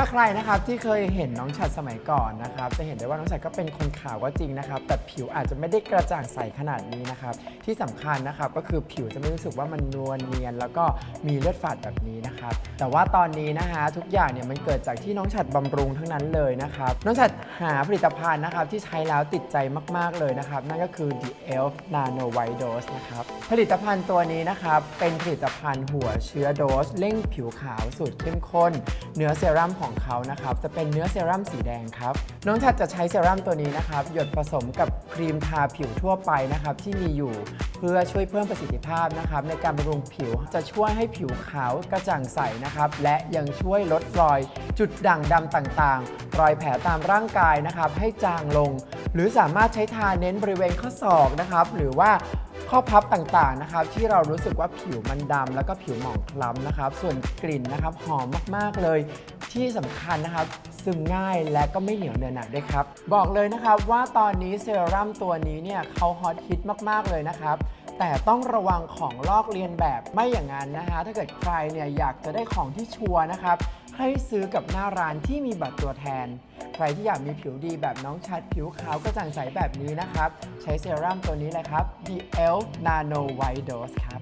ถ้าใครนะครับที่เคยเห็นน้องฉัดสมัยก่อนนะครับ จะเห็นได้ว่าน้องฉัดก็เป็นคนขาวก็จริงนะครับ แต่ผิวอาจจะไม่ได้กระจ่างใสขนาดนี้นะครับ ที่สำคัญนะครับก็คือผิวจะไม่รู้สึกว่ามันนวลเนียน แล้วก็มีเลือดฝาดแบบนี้นะครับ แต่ว่าตอนนี้นะฮะทุกอย่างเนี่ยมันเกิดจากที่น้องฉัดบำรุงทั้งนั้นเลยนะครับ น้องฉัดหาผลิตภัณฑ์นะครับที่ใช้แล้วติดใจมากๆเลยนะครับ นั่นก็คือ The Elf Nano White Dose นะครับผลิตภัณฑ์ตัวนี้นะครับเป็นผลิตภัณฑ์หัวเชื้อโดสเร่งผิวขาวสูตรเข้มข้นเนื้อเซรั่มของเขานะครับจะเป็นเนื้อเซรั่มสีแดงครับน้องชัดจะใช้เซรั่มตัวนี้นะครับหยดผสมกับครีมทาผิวทั่วไปนะครับที่มีอยู่เพื่อช่วยเพิ่มประสิทธิภาพนะครับในการบำรุงผิวจะช่วยให้ผิวขาวกระจ่างใสนะครับและยังช่วยลดรอย จุดด่างดำต่างๆ รอยแผลตามร่างกายนะครับให้จางลง หรือสามารถใช้ทาเน้นบริเวณข้อศอกนะครับหรือว่าข้อพับต่างๆนะครับ ที่เรารู้สึกว่าผิวมันดำแล้วก็ผิวหมองคล้ำนะครับ ส่วนกลิ่นนะครับหอมมากๆเลย ที่สำคัญนะครับ ซึมง่ายและก็ไม่เหนียวเนอะหนะด้วยครับ บอกเลยนะครับว่าตอนนี้เซรั่มตัวนี้เนี่ยเขาฮอตฮิตมากๆเลยนะครับ แต่ต้องระวังของลอกเลียนแบบไม่อย่างนั้นนะฮะถ้าเกิดใครเนี่ยอยากจะได้ของที่ชัวร์นะครับ ให้ซื้อกับหน้าร้านที่มีบัตรตัวแทน ใครที่อยากมีผิวดีแบบน้องชัด ผิวขาวกระจ่างใสแบบนี้นะครับ ใช้เซรั่มตัวนี้เลยครับ The Elf Nano White Dose ครับ